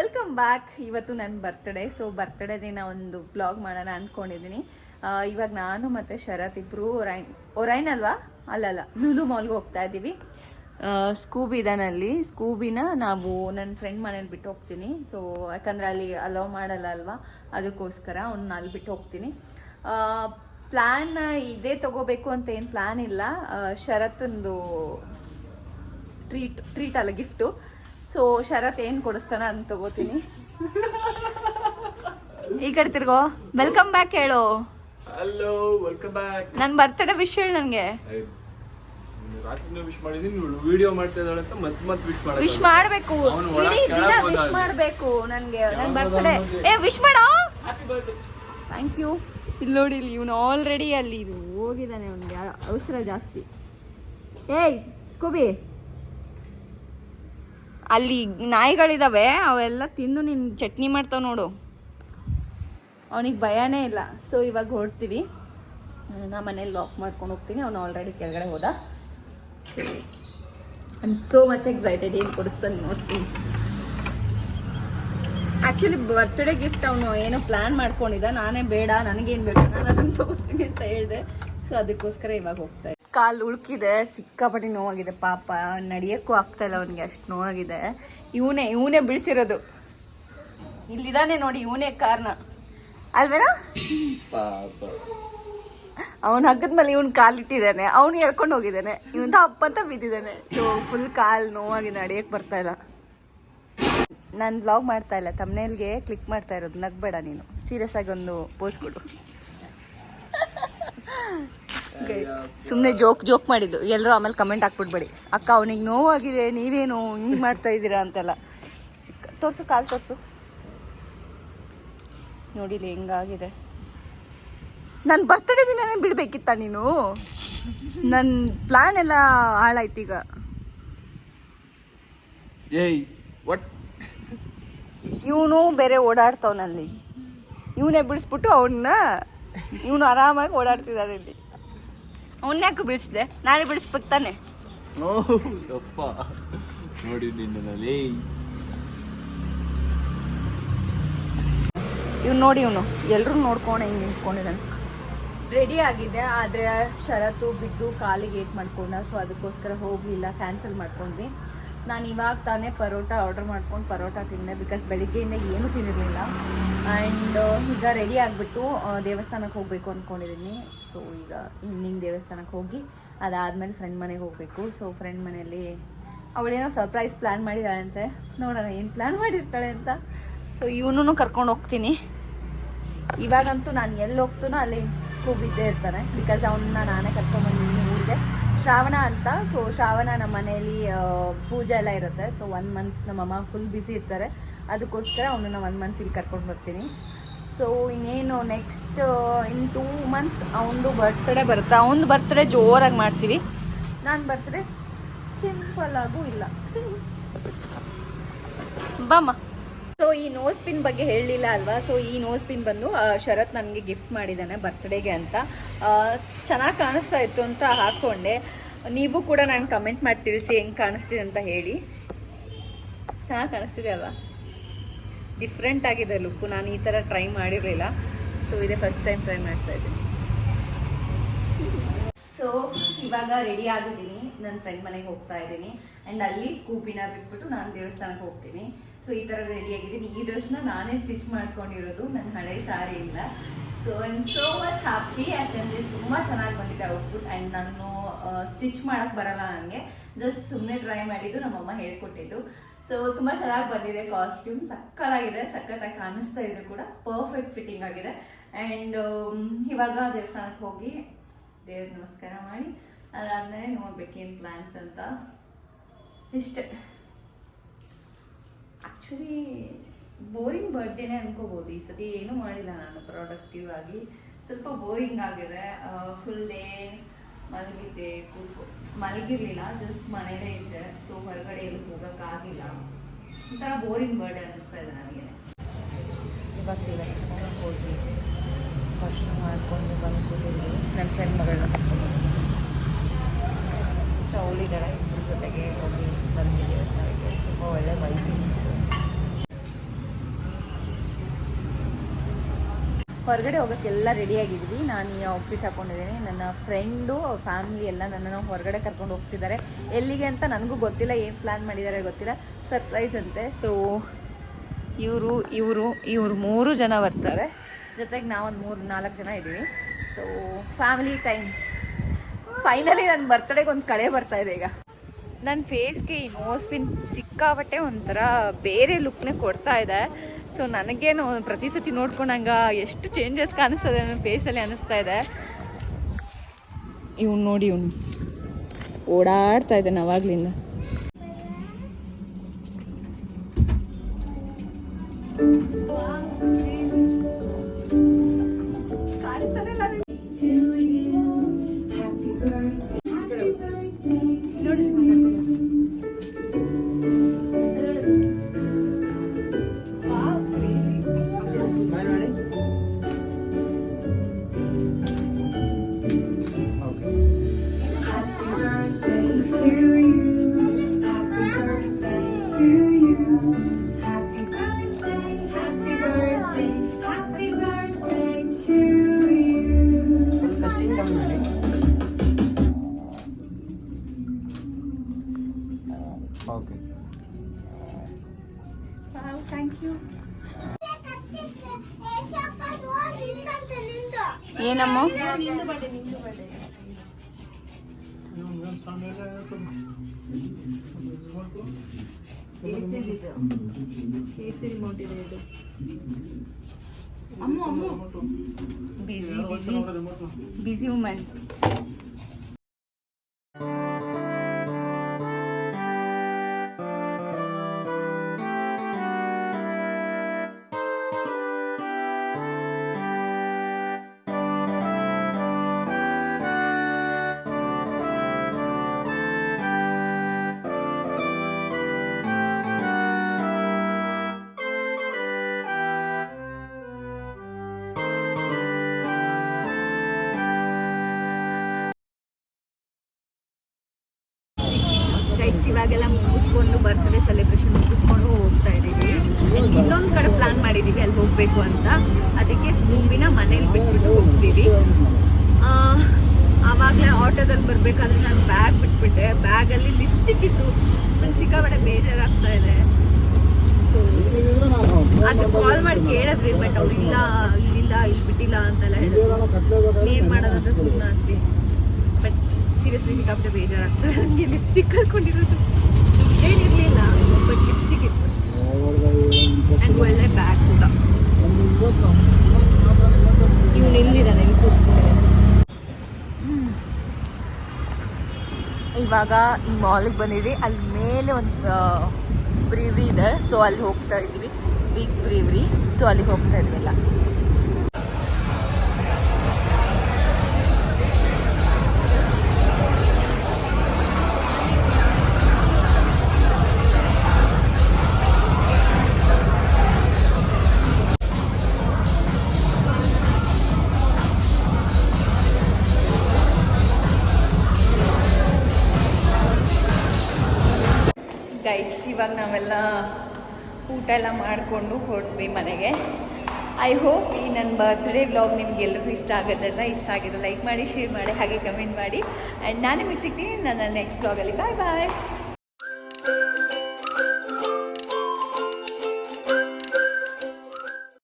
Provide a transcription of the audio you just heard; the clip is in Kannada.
ವೆಲ್ಕಮ್ ಬ್ಯಾಕ್ ಇವತ್ತು ನನ್ನ ಬರ್ತ್ಡೇ ಸೊ ಬರ್ತ್ಡೇ ದಿನ ಒಂದು ಬ್ಲಾಗ್ ಮಾಡೋಣ ಅಂದ್ಕೊಂಡಿದ್ದೀನಿ ಇವಾಗ ನಾನು ಮತ್ತು ಶರತ್ ಇಬ್ಬರು ಒರೈನ್ ಒರೈನ್ ಅಲ್ವಾ? ಅಲ್ಲಲ್ಲ ಲುಲು ಮಾಲ್ಗೆ ಹೋಗ್ತಾ ಇದ್ದೀವಿ ಸ್ಕೂಬಿ ಇದಾನಲ್ಲಿ. ಸ್ಕೂಬಿನ ನಾವು ನನ್ನ ಫ್ರೆಂಡ್ ಮನೇಲಿ ಬಿಟ್ಟು ಹೋಗ್ತೀನಿ. ಸೊ ಯಾಕಂದರೆ ಅಲ್ಲಿ ಅಲೋ ಮಾಡಲ್ಲ ಅಲ್ವಾ? ಅದಕ್ಕೋಸ್ಕರ ಅವ್ನ ಅಲ್ಲಿ ಬಿಟ್ಟು ಹೋಗ್ತೀನಿ. ಪ್ಲ್ಯಾನ್ ಇದೇ ತಗೋಬೇಕು ಅಂತ ಏನು ಪ್ಲ್ಯಾನ್ ಇಲ್ಲ. ಶರತ್ ಒಂದು ಟ್ರೀಟ್ ಟ್ರೀಟ್ ಅಲ್ಲ ಗಿಫ್ಟು ಸೊ ಶರತ್ ಏನು ಕೊಡಿಸ್ತಾನ ಅಂತ ತಗೋತೀನಿ. ಈ ಕಡೆ ತಿರ್ಗೋ. ವೆಲ್ಕಮ್ ಬ್ಯಾಕ್ ಹೇಳು. ಹಲೋ ವೆಲ್ಕಮ್ ಬ್ಯಾಕ್ ನನ್ನ ಬರ್ತಡೇ ವಿಶ್ ಹೇಳು ನನಗೆ. ರಾತ್ರಿನೂ ವಿಶ್ ಮಾಡಿದೀನಿ ಇವಳು ವಿಡಿಯೋ ಮಾಡ್ತಾ ಇದ್ದಾಳೆ ಅಂತ ಮತ್ತೆ ಮತ್ತೆ ವಿಶ್ ಮಾಡಿ ವಿಶ್ ಮಾಡಬೇಕು. ಇಡೀ ದಿನ ವಿಶ್. ಮಾಡಬೇಕು ನನಗೆ ನನ್ನ ಬರ್ತಡೇ ಏ ವಿಶ್ ಮಾಡೋ? ಥ್ಯಾಂಕ್ ಯು ಇಲ್ಲಿ ನೋಡಿ ಇಲ್ಲಿ ಇವನು ಆಲ್ರೆಡಿ ಅಲ್ಲಿ ಇದು ಹೋಗಿದ್ದಾನೆ ಅವನಿಗೆ ಅವಸರ ಜಾಸ್ತಿ. ಏಯ್ ಸ್ಕೂಬಿ ಅಲ್ಲಿ ನಾಯಿಗಳಿದಾವೆ, ಅವೆಲ್ಲ ತಿಂದು ನೀನು ಚಟ್ನಿ ಮಾಡ್ತಾವ ನೋಡು. ಅವನಿಗೆ ಭಯನೇ ಇಲ್ಲ. ಸೊ ಇವಾಗ ಹೊರಡ್ತೀವಿ. ನಾ ಮನೇಲಿ ಲಾಕ್ ಮಾಡ್ಕೊಂಡು ಹೋಗ್ತೀನಿ. ಅವನು ಆಲ್ರೆಡಿ ಕೆಳಗಡೆ ಹೋದ. ಐ ಸೋ ಮಚ್ ಎಕ್ಸೈಟೆಡ್ ಏನು ಕೊಡಿಸ್ತಾನೆ ನೋಡ್ತೀನಿ. ಆ್ಯಕ್ಚುಲಿ ಬರ್ತ್ಡೇ ಗಿಫ್ಟ್ ಅವನು ಏನೋ ಪ್ಲ್ಯಾನ್ ಮಾಡ್ಕೊಂಡಿದ್ದ. ನಾನೇ ಬೇಡ, ನನಗೇನು ಬೇಕು, ನಾನು ಅದನ್ನು ತಗೋತೀನಿ ಅಂತ ಹೇಳಿದೆ. ಸೊ ಅದಕ್ಕೋಸ್ಕರ ಇವಾಗ ಹೋಗ್ತಾ ಕಾಲು ಉಳ್ಕಿದೆ ಸಿಕ್ಕಾಪಟ್ಟೆ ನೋವಾಗಿದೆ. ಪಾಪ ನಡೆಯೋಕ್ಕೂ ಆಗ್ತಾ ಇಲ್ಲ ಅವನಿಗೆ ಅಷ್ಟು ನೋವಾಗಿದೆ. ಇವನೇ ಇವನೇ ಬಿಡಿಸಿರೋದು ಇಲ್ಲಿದ್ದಾನೆ ನೋಡಿ ಇವನೇ ಕಾರಣ. ಅಲ್ವೇನಾ? ಪಾಪ. ಅವನ ಹಗ್ಗದ ಮೇಲೆ ಇವನ್ ಕಾಲಿಟ್ಟಿದ್ದಾನೆ ಅವನು ಎಳ್ಕೊಂಡು ಹೋಗಿದ್ದಾನೆ. ಇವನ್ ಅಪ್ಪ ಅಂತ ಬಿದ್ದಿದ್ದಾನೆ. ಸೊ ಫುಲ್ ಕಾಲು ನೋವಾಗಿ ನಡೆಯಕ್ಕೆ ಬರ್ತಾ ಇಲ್ಲ. ನಾನು ಬ್ಲಾಗ್ ಮಾಡ್ತಾ ಇಲ್ಲ ತಮ್ಮನೇಲ್ಗೆ ಕ್ಲಿಕ್ ಮಾಡ್ತಾ ಇರೋದು ನಗ್ಬೇಡ ನೀನು. ಸೀರಿಯಸ್ ಆಗಿ ಒಂದು ಪೋಸ್ಟ್ ಕೊಡು. ಸುಮ್ಮನೆ ಜೋಕ್ ಜೋಕ್ ಮಾಡಿದ್ದು. ಎಲ್ಲರೂ ಆಮೇಲೆ ಕಮೆಂಟ್ ಹಾಕ್ಬಿಡ್ಬೇಡಿ. ಅಕ್ಕ ಅವನಿಗೆ ನೋವಾಗಿದೆ ನೀವೇನು ಹಿಂಗೆ ಮಾಡ್ತಾ ಇದ್ದೀರಾ ಅಂತೆಲ್ಲ. ಸಿಕ್ಕ ತೋರ್ಸು ಕಾಲು ತೋರ್ಸು. ನೋಡಿಲಿ ಹೆಂಗಾಗಿದೆ. ನನ್ನ ಬರ್ತಡೇ ದಿನನೇ ಬಿಡ್ಬೇಕಿತ್ತ ನೀನು? ನನ್ನ ಪ್ಲಾನ್ ಎಲ್ಲ ಹಾಳಾಯ್ತು ಈಗ. ಇವನು ಬೇರೆ ಓಡಾಡ್ತಾವನಲ್ಲಿ. ಇವನೇ ಬಿಡಿಸ್ಬಿಟ್ಟು ಅವನ್ನ ಇವನು ಆರಾಮಾಗಿ ಓಡಾಡ್ತಿದ್ದಾನೆ ಇಲ್ಲಿ. ಅವನ್ಯಾಕೆ ಬಿಡಿಸಿದೆ ನಾನೇ ಬಿಡಿಸ್ಬೇಕು ತಾನೆ. ಓ ಯಪ್ಪ. ನೋಡಿ ನಿನ್ನಲ್ಲಿ ಇವ್ನು ನೋಡಿ ಇವನು. ಎಲ್ಲರೂ ನೋಡ್ಕೊಂಡು ಹಿಂಗೆ ನಿಂತ್ಕೊಂಡಿದ್ದಾನೆ ರೆಡಿ ಆಗಿದೆ ಆದರೆ ಶರತ್ತು ಬಿದ್ದು ಕಾಲಿಗೆ ಏಟ್ ಮಾಡ್ಕೊಂಡ ಸೊ ಅದಕ್ಕೋಸ್ಕರ ಹೋಗಲಿಲ್ಲ ಕ್ಯಾನ್ಸಲ್ ಮಾಡ್ಕೊಂಡ್ವಿ. ನಾನು ಇವಾಗ ತಾನೇ ಪರೋಟ ಆರ್ಡರ್ ಮಾಡ್ಕೊಂಡು ಪರೋಟ ತಿಂದೆ ಬಿಕಾಸ್ ಬೆಳಿಗ್ಗೆಯಿಂದ ಏನು ತಿನ್ನಿರಲಿಲ್ಲ ಆ್ಯಂಡ್ ಈಗ ರೆಡಿ ಆಗಿಬಿಟ್ಟು ದೇವಸ್ಥಾನಕ್ಕೆ ಹೋಗಬೇಕು ಅಂದ್ಕೊಂಡಿದ್ದೀನಿ ಸೊ ಈಗ ಈವ್ನಿಂಗ್ ದೇವಸ್ಥಾನಕ್ಕೆ ಹೋಗಿ ಅದಾದಮೇಲೆ ಫ್ರೆಂಡ್ ಮನೆಗೆ ಹೋಗಬೇಕು. ಸೊ ಫ್ರೆಂಡ್ ಮನೆಯಲ್ಲಿ ಅವಳೇನೋ ಸರ್ಪ್ರೈಸ್ ಪ್ಲ್ಯಾನ್ ಮಾಡಿದ್ದಾಳಂತೆ ನೋಡೋಣ ಏನು ಪ್ಲ್ಯಾನ್ ಮಾಡಿರ್ತಾಳೆ ಅಂತ. ಸೊ ಇವನೂ ಕರ್ಕೊಂಡು ಹೋಗ್ತೀನಿ. ಇವಾಗಂತೂ ನಾನು ಎಲ್ಲಿ ಹೋಗ್ತೀನೋ ಅಲ್ಲಿ ಕೂಗಿದ್ದೇ ಇರ್ತಾನೆ. ಬಿಕಾಸ್ ಅವನ್ನ ನಾನೇ ಕರ್ಕೊಂಡ್ಬಂದಿದ್ದೀನಿ ಊರಿಗೆ. ಶ್ರಾವಣ ಅಂತ. ಸೊ ಶ್ರಾವಣ ನಮ್ಮ ಮನೆಯಲ್ಲಿ ಪೂಜೆ ಎಲ್ಲ ಇರುತ್ತೆ. ಸೊ ಒನ್ ಮಂತ್ ನಮ್ಮಮ್ಮ ಫುಲ್ ಬಿಸಿ ಇರ್ತಾರೆ. ಅದಕ್ಕೋಸ್ಕರ ಅವನನ್ನ ಒನ್ ಮಂತ್ ಇಲ್ಲಿ ಕರ್ಕೊಂಡು ಬರ್ತೀನಿ. ಸೊ ಇನ್ನೇನು ನೆಕ್ಸ್ಟ್ ಇನ್ ಟೂ ಮಂತ್ಸ್ ಅವನದು ಬರ್ತ್ಡೇ ಬರುತ್ತೆ. ಅವನದು ಬರ್ತ್ಡೇ ಜೋರಾಗಿ ಮಾಡ್ತೀವಿ. ನಾನು ಬರ್ತ್ಡೇ ಸಿಂಪಲ್ ಆಗೂ ಇಲ್ಲ. ಬಾಮ್ಮ ಸೊ ಈ ನೋಸ್ ಪಿನ್ ಬಗ್ಗೆ ಹೇಳಲಿಲ್ಲ ಅಲ್ವಾ? ಸೊ ಈ ನೋಸ್ ಪಿನ್ ಬಂದು ಶರತ್ ನನಗೆ ಗಿಫ್ಟ್ ಮಾಡಿದ್ದಾನೆ ಬರ್ತ್ಡೇಗೆ ಅಂತ. ಚೆನ್ನಾಗಿ ಕಾಣಿಸ್ತಾ ಇತ್ತು ಅಂತ ಹಾಕ್ಕೊಂಡೆ ನೀವು ಕೂಡ ನಾನು ಕಮೆಂಟ್ ಮಾಡಿ ತಿಳಿಸಿ ಹೆಂಗೆ ಕಾಣಿಸ್ತಿದೆ ಅಂತ ಹೇಳಿ. ಚೆನ್ನಾಗಿ ಕಾಣಿಸ್ತಿದೆ ಅಲ್ವಾ? ಡಿಫ್ರೆಂಟ್ ಆಗಿದೆ ಲುಕ್ಕು ನಾನು ಈ ಥರ ಟ್ರೈ ಮಾಡಿರಲಿಲ್ಲ. ಸೊ ಇದೇ ಫಸ್ಟ್ ಟೈಮ್ ಟ್ರೈ ಮಾಡ್ತಾ ಇದ್ದೀನಿ. ಸೊ ಇವಾಗ ರೆಡಿ ಆಗಿದ್ದೀನಿ. ನನ್ನ ಫ್ರೆಂಡ್ ಮನೆಗೆ ಹೋಗ್ತಾ ಇದ್ದೀನಿ. ಆ್ಯಂಡ್ ಅಲ್ಲಿ ಸ್ಕೂಪಿನ ಬಿಟ್ಬಿಟ್ಟು ನಾನು ದೇವಸ್ಥಾನಕ್ಕೆ ಹೋಗ್ತೀನಿ. ಸೊ ಈ ಥರ ರೆಡಿ ಆಗಿದ್ದೀನಿ ಈ ಡ್ರೆಸ್ನ ನಾನೇ ಸ್ಟಿಚ್ ಮಾಡ್ಕೊಂಡಿರೋದು. ನನ್ನ ಹಳೆ ಸಾರಿಯಿಂದ so I am so much happy ಯಾಕಂದರೆ ತುಂಬ ಚೆನ್ನಾಗಿ ಬಂದಿದೆ ಔಟ್ಪುಟ್ ಆ್ಯಂಡ್ ನಾನು ಸ್ಟಿಚ್ ಮಾಡೋಕ್ಕೆ ಬರಲ್ಲ ನನಗೆ ಜಸ್ಟ್ ಸುಮ್ಮನೆ ಟ್ರೈ ಮಾಡಿದ್ದು ನಮ್ಮಮ್ಮ ಹೇಳ್ಕೊಟ್ಟಿದ್ದು. ಸೊ ತುಂಬ ಚೆನ್ನಾಗಿ ಬಂದಿದೆ ಕಾಸ್ಟ್ಯೂಮ್ ಸಕ್ಕತ್ತಾಗಿದೆ. ಸಕ್ಕತ್ತಾಗಿ ಕಾಣಿಸ್ತಾ ಇದೆ ಕೂಡ. ಪರ್ಫೆಕ್ಟ್ ಫಿಟ್ಟಿಂಗ್ ಆಗಿದೆ. ಆ್ಯಂಡ್ ಇವಾಗ ದೇವಸ್ಥಾನಕ್ಕೆ ಹೋಗಿ ದೇವ್ರ ನಮಸ್ಕಾರ ಮಾಡಿ. ಅದಾದಮೇಲೆ ನೋಡ್ಬೇಕೇನು ಪ್ಲ್ಯಾನ್ಸ್ ಅಂತ. ಇಷ್ಟೇ. ಆ್ಯಕ್ಚುಲಿ ಬೋರಿಂಗ್ ಬರ್ಡೇನೆ ಅನ್ಕೋಬೋದು. ಈ ಸತಿ ಏನೂ ಮಾಡಿಲ್ಲ ನಾನು ಪ್ರಾಡಕ್ಟಿವ್ ಆಗಿ. ಸ್ವಲ್ಪ ಬೋರಿಂಗ್ ಆಗಿದೆ. ಫುಲ್ ಡೇ ಮಲಗಿದ್ದೆ, ಕೂತ್ಕೊ, ಮಲಗಿರ್ಲಿಲ್ಲ ಜಸ್ಟ್ ಮನೇಲೇ ಇದ್ದೆ. ಸೊ ಹೊರಗಡೆ ಎಲ್ಲೂ ಹೋಗೋಕ್ಕಾಗಿಲ್ಲ ಒಂಥರ ಬೋರಿಂಗ್ ಬರ್ಡೇ ಅನ್ನಿಸ್ತಾ ಇದೆ ನನಗೆ. ಇವಾಗ ದೇವಸ್ಥಾನಕ್ಕೆ ಮಾಡ್ಕೊಂಡು ಬಂದು ಕೂತಿದ್ವಿ ನನ್ನ ಫ್ರೆಂಡ್ ಮಗಳನ್ನ ಸೊ ಅವಳಿದ್ದಾಳೆ. ಇಬ್ಬರ ಜೊತೆಗೆ ಹೋಗಿ ಬಂದಿದ್ದೀವಿ. ದೇವಸ್ಥಾನಕ್ಕೆ ತುಂಬ ಒಳ್ಳೆ ವೈಫ್ ಅನ್ನಿಸ್ತು ಹೊರಗಡೆ ಹೋಗೋಕ್ಕೆಲ್ಲ ರೆಡಿ ಆಗಿದ್ವಿ. ನಾನು ಈ ಔಟ್ಫಿಟ್ ಹಾಕೊಂಡಿದ್ದೀನಿ. ನನ್ನ ಫ್ರೆಂಡು ಫ್ಯಾಮಿಲಿ ಎಲ್ಲ ನನ್ನನ್ನು ಹೊರಗಡೆ ಕರ್ಕೊಂಡು ಹೋಗ್ತಿದ್ದಾರೆ. ಎಲ್ಲಿಗೆ ಅಂತ ನನಗೂ ಗೊತ್ತಿಲ್ಲ. ಏನು ಪ್ಲ್ಯಾನ್ ಮಾಡಿದ್ದಾರೆ ಗೊತ್ತಿಲ್ಲ. ಸರ್ಪ್ರೈಸ್ ಅಂತೆ. ಸೊ ಇವರು ಇವರು ಇವರು ಮೂರು ಜನ ಬರ್ತಾರೆ. ಜೊತೆಗೆ ನಾವೊಂದು ಮೂರು, ನಾಲ್ಕು ಜನ ಇದ್ದೀವಿ. ಸೊ ಫ್ಯಾಮಿಲಿ ಟೈಮ್ ಫೈನಲಿ ನನ್ನ ಬರ್ತಡೆಗೆ ಒಂದು ಕಳೆ ಬರ್ತಾ ಇದೆ ಈಗ. ನನ್ನ ಫೇಸ್ಗೆ ಈ ನೋಸ್ ಪಿನ್ ಸಿಕ್ಕಾಬಟ್ಟೆ ಒಂಥರ ಬೇರೆ ಲುಕ್ನೇ ಕೊಡ್ತಾ ಇದೆ. ಸೊ ನನಗೇನು ಪ್ರತಿ ಸತಿ ನೋಡ್ಕೊಂಡಂಗ ಎಷ್ಟು ಚೇಂಜಸ್ ಕಾಣಿಸ್ತದೆ ನನ್ನ ಫೇಸಲ್ಲಿ ಅನ್ನಿಸ್ತಾ ಇದೆ. ಇವ್ನು ನೋಡಿ ಇವನು ಓಡಾಡ್ತಾ ಇದ್ದಾನೆ ಅವಾಗ್ಲಿಂದ. Wow, you. ಏನಮ್ಮ? ಬಿಸಿ ಬಿಸಿ ಬಿಸಿ ವುಮನ್ ಗೈಸ್ ಇವಾಗೆಲ್ಲ ಮುಗಿಸ್ಕೊಂಡು ಬರ್ತ್ಡೇ ಸೆಲೆಬ್ರೇಷನ್ ಮುಗಿಸ್ಕೊಂಡು ಹೋಗ್ತಾ ಇದ್ದೀವಿ. ಇನ್ನೊಂದು ಕಡೆ ಪ್ಲಾನ್ ಮಾಡಿದ್ದೀವಿ ಅಲ್ಲಿ ಹೋಗಬೇಕು ಅಂತ. ಅದಕ್ಕೆ ಸ್ಕೂಬಿನ ಮನೇಲಿ ಬಿಟ್ಬಿಟ್ಟು ಹೋಗ್ತೀವಿ. ಆವಾಗಲೇ ಆಟೋದಲ್ಲಿ ಬರಬೇಕಾದ್ರೆ ನಾನು ಬ್ಯಾಗ್ ಬಿಟ್ಬಿಟ್ಟೆ. ಬ್ಯಾಗಲ್ಲಿ ಲಿಪ್ಸ್ಟಿಕ್ ಇತ್ತು. ನಂಗೆ ಸಿಕ್ಕಾಪಟ್ಟೆ ಬೇಜಾರಾಗ್ತಾ ಇದೆ. ಅದು ಕಾಲ್ ಮಾಡಿ ಕೇಳಿದ್ವಿ ಬಟ್ ಅವ್ರು ಇಲ್ಲ, ಇಲ್ಲಿಲ್ಲ, ಇಲ್ಲಿ ಬಿಟ್ಟಿಲ್ಲ ಅಂತೆಲ್ಲ ಹೇಳಿದ್ರು. ಏನು ಮಾಡೋದಂತ ಸುಮ್ಮನೆ ಬಟ್ ಸೀರಿಯಸ್ಲಿ ಸಿಕ್ಕಾಪಟ್ಟೆ ಬೇಜಾರಾಗ್ತದೆ ನನಗೆ ಲಿಪ್ಸ್ಟಿಕ್ ಕಳ್ಕೊಂಡಿರೋದು. ಏನಿರಲಿಲ್ಲ ಬಟ್ ಲಿಪ್ಸ್ಟಿಕ್ ಇತ್ತು ಆ್ಯಂಡ್ ಒಳ್ಳೆ ಬ್ಯಾಗ್ ಕೂಡ. ಇವ್ನು ಇಲ್ಲಿದ್ದಾನೆ ಇಲ್ಲಿ. ಇವಾಗ ಈ ಮಾಲಿಗೆ ಬಂದಿದೆ ಅಲ್ಲಿ ಮೇಲೆ ಒಂದು ಬ್ರೀವ್ರಿ ಇದೆ. ಸೊ ಅಲ್ಲಿ ಹೋಗ್ತಾ ಇದ್ದೀವಿ ಬಿಗ್ ಬ್ರೀವ್ರಿ ಸೊ ಅಲ್ಲಿ ಹೋಗ್ತಾ ಇದ್ವಿಲ್ಲ ಇವಾಗ ನಾವೆಲ್ಲ ಊಟ ಎಲ್ಲ ಮಾಡಿಕೊಂಡು ಹೊರಟ್ವಿ ಮನೆಗೆ. ಐ ಹೋಪ್ ಈ ನನ್ನ ಬರ್ತ್ಡೇ ವ್ಲಾಗ್ ನಿಮ್ಗೆಲ್ಲರಿಗೂ ಇಷ್ಟ ಅಂತ ಇಷ್ಟ ಆಗಿದ್ರೆ ಲೈಕ್ ಮಾಡಿ ಶೇರ್ ಮಾಡಿ, ಹಾಗೆ ಕಮೆಂಟ್ ಮಾಡಿ. ಆ್ಯಂಡ್ ನಾನು ನಿಮಗೆ ಸಿಗ್ತೀನಿ ನನ್ನ ನೆಕ್ಸ್ಟ್ ವ್ಲಾಗಲ್ಲಿ ಬಾಯ್ ಬಾಯ್